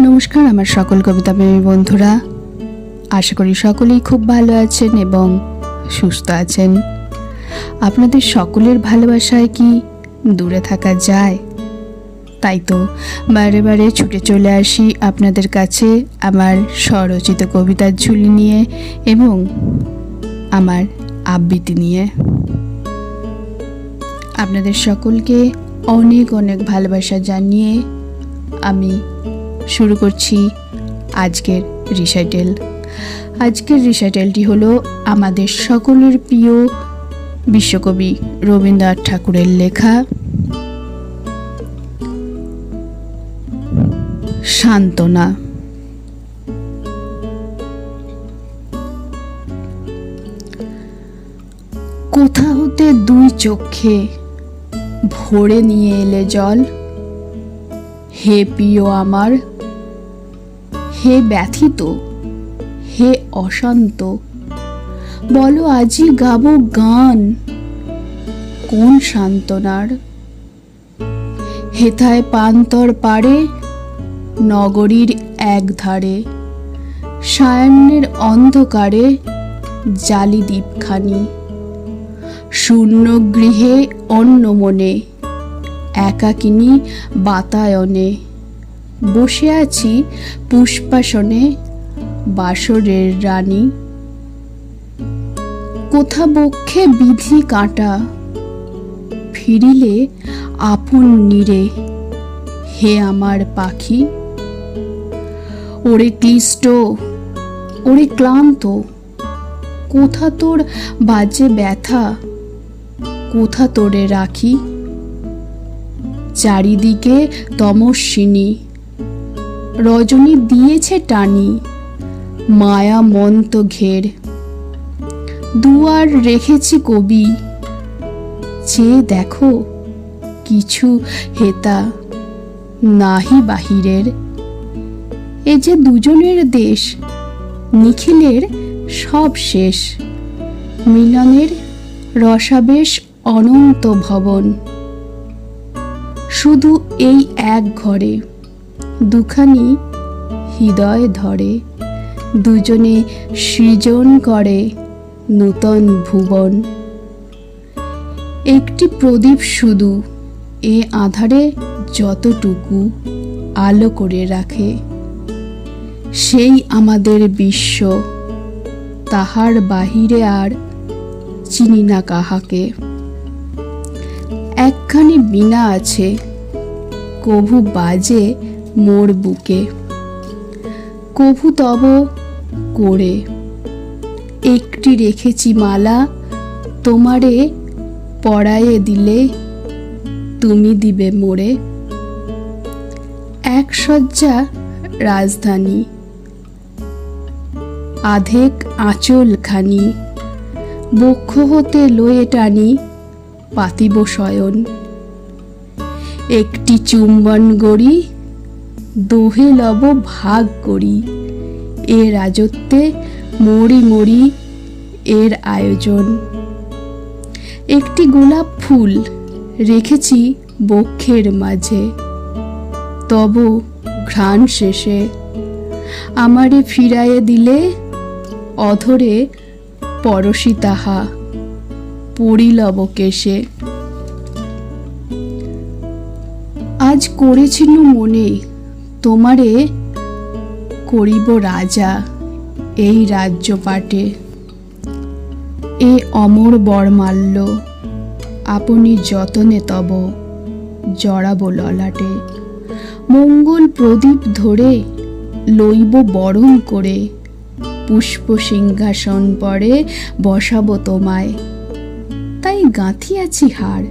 নমস্কার আমার সকল কবিতা প্রেমী বন্ধুরা। আশা করি সকলেই খুব ভালো আছেন এবং সুস্থ আছেন। আপনাদের সকলের ভালোবাসায় কি দূরে থাকা যায়? তাই তো বারে বারে ছুটে চলে আসি আপনাদের কাছে আমার স্বরচিত কবিতার ঝুলি নিয়ে এবং আমার আবৃত্তি নিয়ে। আপনাদের সকলকে অনেক অনেক ভালোবাসা জানিয়ে আমি শুরু করছি আজকের রিসাইটেল আজকের রিসাইটেলটি হলো আমাদের সকলের প্রিয় বিশ্বকবি রবীন্দ্রনাথ ঠাকুরের লেখা সান্ত্বনা। কোথা হতে দুই চক্ষে ভরে নিয়ে এলে জল? হে প্রিয় আমার হে ব্যথিত, হে অশান্ত, বলো আজি গাবো গান কোন সান্ত্বনার? হেথায় পান্তর পারে নগরীর এক ধারে সায়ান্নের অন্ধকারে জালি দ্বীপখানি, শূন্য গৃহে অন্য মনে একাকিনী বাতায়নে। বসে আছি পুষ্পাসনে বাসরের রানী। কোথা বক্ষে বিধি কাঁটা, ফিরিলে আপন নীরে, হে আমার পাখি। ওরে ক্লিষ্ট, ওরে ক্লান্ত, কোথা তোর বাজে ব্যথা, কোথা তোরে রাখি? চারিদিকে তমস্বিনী রজনী দিয়েছে টানি, মায়া মন্ত ঘের। দুয়ার রেখেছি কবি চেয়ে দেখো কিছু হেতা নাহি বাহিরের। এ যে দুজনের দেশ, নিখিলের সব শেষ, মিলনের রসাবেশ অনন্ত ভবন। শুধু এই এক ঘরে। দুখানি হৃদয় ধরে, দুজনে সৃজন করে নূতন ভুবন। একটি প্রদীপ শুধু এ আধারে যতটুকু আলো করে রাখে, সেই আমাদের বিশ্ব, তাহার বাহিরে আর চিনি না কাহাকে। একখানি বিনা আছে, কভু বাজে মোর বুকে। কভু তব করে, একটি রেখেছি মালা তোমারে পড়ায়ে দিলে তুমি দিবে মোরে। এক শয্যা রাজধানী, আধেক আঁচল খানি বক্ষ হতে লয়ে টানি পাতিব শয়ন। একটি চুম্বন গড়ি দোহে লব ভাগ করি। এ রাজত্বে মরি মরি এর আয়োজন। একটি গোলাপ ফুল রেখেছি বক্ষের মাঝে। তব ঘ্রাণ শেষে আমারে ফিরাইয়ে দিলে অধরে পরশি তাহা পড়িলব কেশে আজ করেছিল মনে তোমারে করিব রাজা এই রাজ্য পাটে এ অমর বরমাল্য, আপনি যতনে তব জড়াব ললাটে। মঙ্গল প্রদীপ ধরে লইব বরণ করে, পুষ্প সিংহাসন পরে বসাবো তোমায়। তাই গাঁথিয়াছি হার,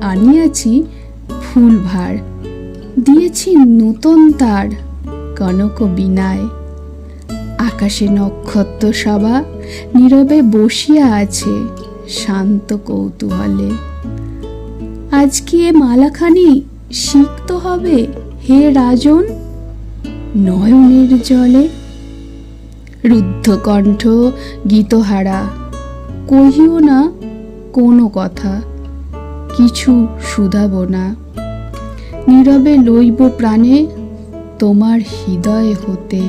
আনিয়াছি ফুল ভার। দিয়েছি নূতন তার কনক বিনায়। আকাশে নক্ষত্র সভা নীরবে বসিয়া আছে শান্ত কৌতূহলে। আজ কি এ মালাখানি সিক্ত হবে হে রাজন? নয়নের জলে রুদ্ধকণ্ঠ গীতহারা। কহিও না কোনো কথা, কিছু শুধাব না। নীরবে লইব প্রাণে, তোমার হৃদয় হতে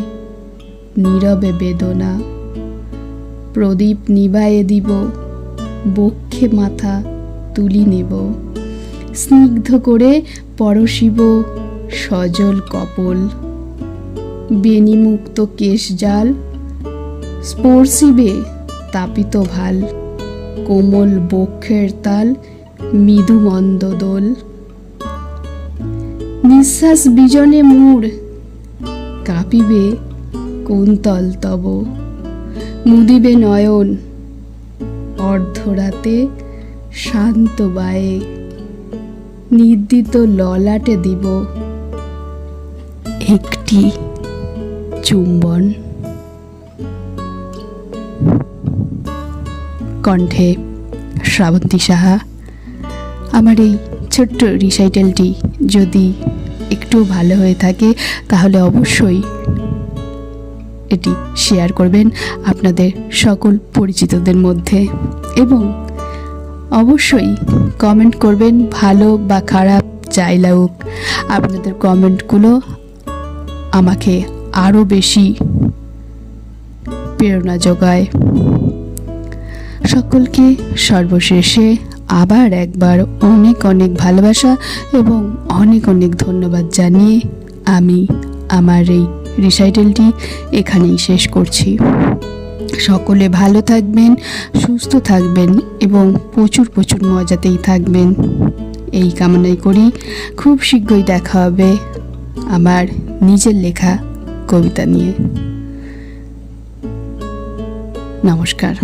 নীরবে বেদনা। প্রদীপ নিবায়ে দিব, বক্ষে মাথা তুলি নেব। স্নিগ্ধ করে পরশিব সজল কপল। বেনিমুক্ত কেশ জাল, স্পর্শিবে তাপিত ভালো। কোমল বক্ষের তাল মৃদু মন্দ দোল। নিঃশ্বাস বিজনে মূর কাঁপিবে কুন্তল তব। মুদিবে নয়ন। অর্ধরাতে শান্ত বায়ে। নির্দিত ললাটে দিব। একটি চুম্বন। কণ্ঠে শ্রাবন্তী সাহা, আমার এই ছোট্ট রিসাইটেলটি যদি একটু ভালো হয়ে থাকে, তাহলে অবশ্যই এটি শেয়ার করবেন আপনাদের সকল পরিচিতদের মধ্যে এবং অবশ্যই কমেন্ট করবেন, ভালো বা খারাপ যাই লাগুক, আপনাদের কমেন্টগুলো আমাকে আরও বেশি প্রেরণা যোগায়। সকলকে সর্বশেষে আবার একবার অনেক অনেক ভালোবাসা এবং অনেক অনেক ধন্যবাদ জানিয়ে আমি আমার এই রিসাইটেলটি এখানেই শেষ করছি। সকলে ভালো থাকবেন, সুস্থ থাকবেন এবং প্রচুর প্রচুর মজাতেই থাকবেন। এই কামনাই করি। খুব শীঘ্রই দেখা হবে আমার নিজের লেখা কবিতা নিয়ে। নমস্কার।